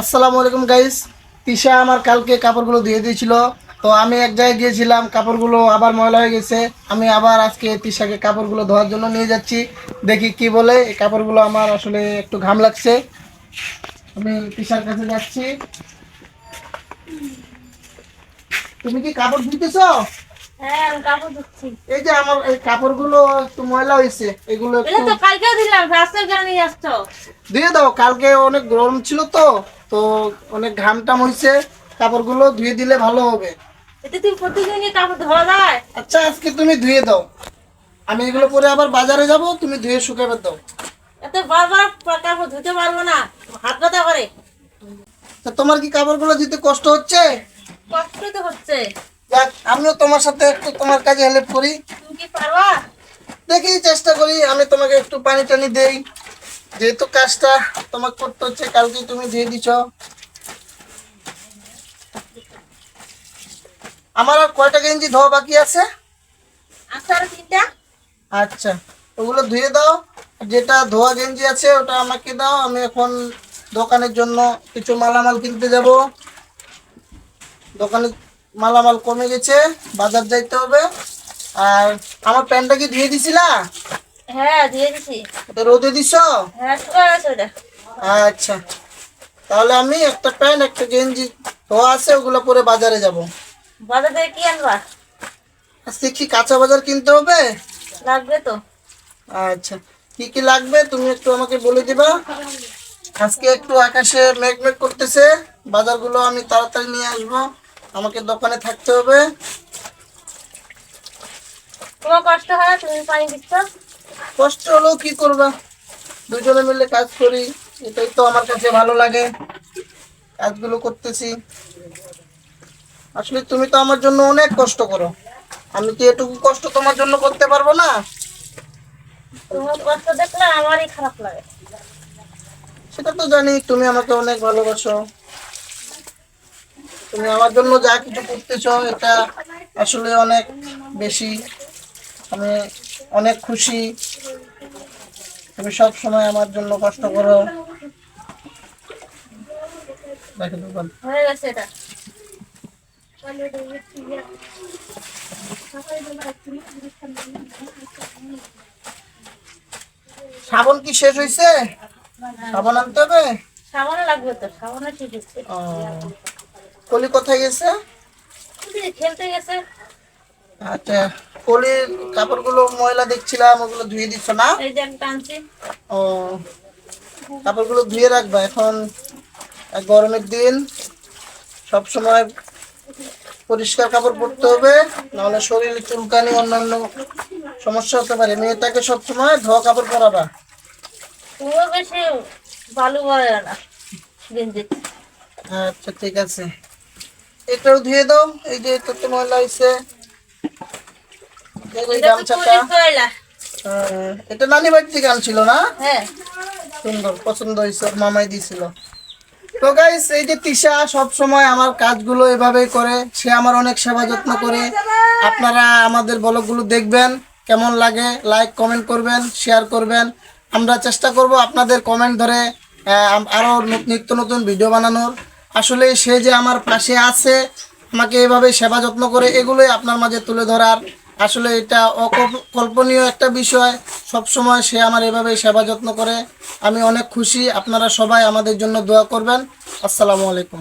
আসসালামু আলাইকুম গাইস তিশা আমার কালকে কাপড়গুলো ধুয়ে দিয়েছিল। তো আমি এক জায়গায় গিয়েছিলাম, কাপড়গুলো আবার ময়লা হয়ে গেছে। আমি আবার আজকে তিশাকে কাপড়গুলো ধোয়ার জন্য নিয়ে যাচ্ছি। দেখি কি বলে, এই কাপড়গুলো আমার আসলে একটু ঘাম লাগছে। আমি তিশার কাছে যাচ্ছি। তুমি কি কাপড় ধুইতেছো? হ্যাঁ এই যে আমার এই কাপড়গুলো একটু ময়লা হয়েছে এগুলো তো কালকেও দিলাম রাস্তায় কেন আসছো? ধুয়ে দাও কালকে অনেক গরম ছিল তো তো অনেক ঘাম টাম হয়েছে কাপড়গুলো ধুয়ে দিলে ভালো হবে। এতে তুমি প্রতিদিনই কাপড় ধোয়া যায়? আচ্ছা আজকে তুমি ধুয়ে দাও। আমি এগুলো পরে আবার বাজারে যাব তুমি ধুয়ে শুকাবে দাও। এত বারবার কাপড় ধুতে পারব না হাত ব্যথা করে। তা তোমার কি কাপড়গুলো দিতে কষ্ট হচ্ছে? কষ্ট তো হচ্ছে। যাক আমিও তোমার সাথে একটু তোমার কাজে হেল্প করি। দেখি চেষ্টা করি আমি তোমাকে একটু পানি টানি দেই। যেহেতু কাজটা তোমাকে করতে হচ্ছে কালকে তুমি দিয়ে দিছ। আমার আর কয়টা গেঞ্জি ধোয়া বাকি আছে? আচ্ছা আচ্ছা ওগুলো ধুয়ে দাও। যেটা ধোয়া গেঞ্জি আছে ওটা আমাকে দাও। আমি এখন দোকানের জন্য কিছু মালামাল কিনতে যাব। দোকানে মালামাল কমে গেছে বাজার যাইতে হবে। আর আমার প্যান্টটা কি ধুয়ে দিছিলা? হ্যাঁ দিছি। ওটা রোদে দিছ? হ্যাঁ শুকায় গেছে ওটা। আচ্ছা। তাহলে আমি একটা প্যান্ট একটা গেঞ্জি ধোয়া আছে ওগুলো পরে বাজারে যাব। বাজার থেকে কি আনবা? আজকে কি কাঁচা বাজার কিনতে হবে? লাগবে তো। আচ্ছা। কি কি লাগবে তুমি একটু আমাকে বলে দিবা। আজকে একটু আকাশে মেঘ মেঘ করতেছে। বাজারগুলো আমি তাড়াতাড়ি নিয়ে আসব। আমাকে দোকানে থাকতে হবে। তোমার কষ্ট হয় তুমি পানি দিচ্ছ? কষ্ট হলেও কি করবা? দুজনে মিলে কাজ করি এটাই তো আমার কাছে ভালো লাগে। কাজগুলো করতেছি। আসলে তুমি তো আমার জন্য অনেক কষ্ট করো। আমি কি এটুকু কষ্ট তোমার জন্য করতে পারব না? তোমার কষ্ট দেখলে আমারই খারাপ লাগে। সেটা তো জানি তুমি আমাকে অনেক ভালোবাসো। তুমি আমার জন্য যা কিছু করতেছো এটা আসলে অনেক বেশি আমি অনেক খুশি। তুমি সব সময় আমার জন্য কষ্ট করো। হয়ে গেছে এটা। সাবান কি শেষ হয়েছে সাবান আনতে হবে? সাবান লাগবে তো সাবানে ঠিক আছে ও, কলি কোথায় গেছে? খেলতে গেছে। আচ্ছা কলির কাপড়গুলো ময়লা দেখছিলাম ওগুলো ধুয়ে দিচ্ছ না? ও কাপড়গুলো ধুয়ে রাখবা এখন গরমের দিন সব সময় পরিষ্কার কাপড় পরতে হবে নাহলে শরীরে চুলকানি অন্যান্য সমস্যা হতে পারে। মেয়েটাকে সব সময় ধোয়া কাপড় পরাবা। বেশি ভালো করে না। আচ্ছা ঠিক আছে। এটাও ধুয়ে দাও। এই যে এটা তো ময়লা হয়েছে গামছাটা হ্যাঁ, এটা নানি বাড়ি থেকে আনছিল না? হ্যাঁ। সুন্দর পছন্দ হয়েছে মামাই দিছিল। তো গাইস এই যে তিশা সব সময় আমার কাজগুলো এভাবেই করে। সে আমার অনেক সেবা যত্ন করে। আপনারা আমাদের ব্লগগুলো দেখবেন কেমন লাগে লাইক কমেন্ট করবেন শেয়ার করবেন। আমরা চেষ্টা করব আপনাদের কমেন্ট ধরে আহ, আরও ন- নিত্য নতুন ভিডিও বানানোর। আসলে সে যে আমার পাশে আছে, আমাকে এভাবে সেবা যত্ন করে, এগুলোই আপনার মাঝে তুলে ধরার আসলে এটা অকল্পনীয় একটা বিষয়। সব সময় সে আমার এভাবে সেবা যত্ন করে। আমি অনেক খুশি। আপনারা সবাই আমাদের জন্য দোয়া করবেন। আসসালামু আলাইকুম।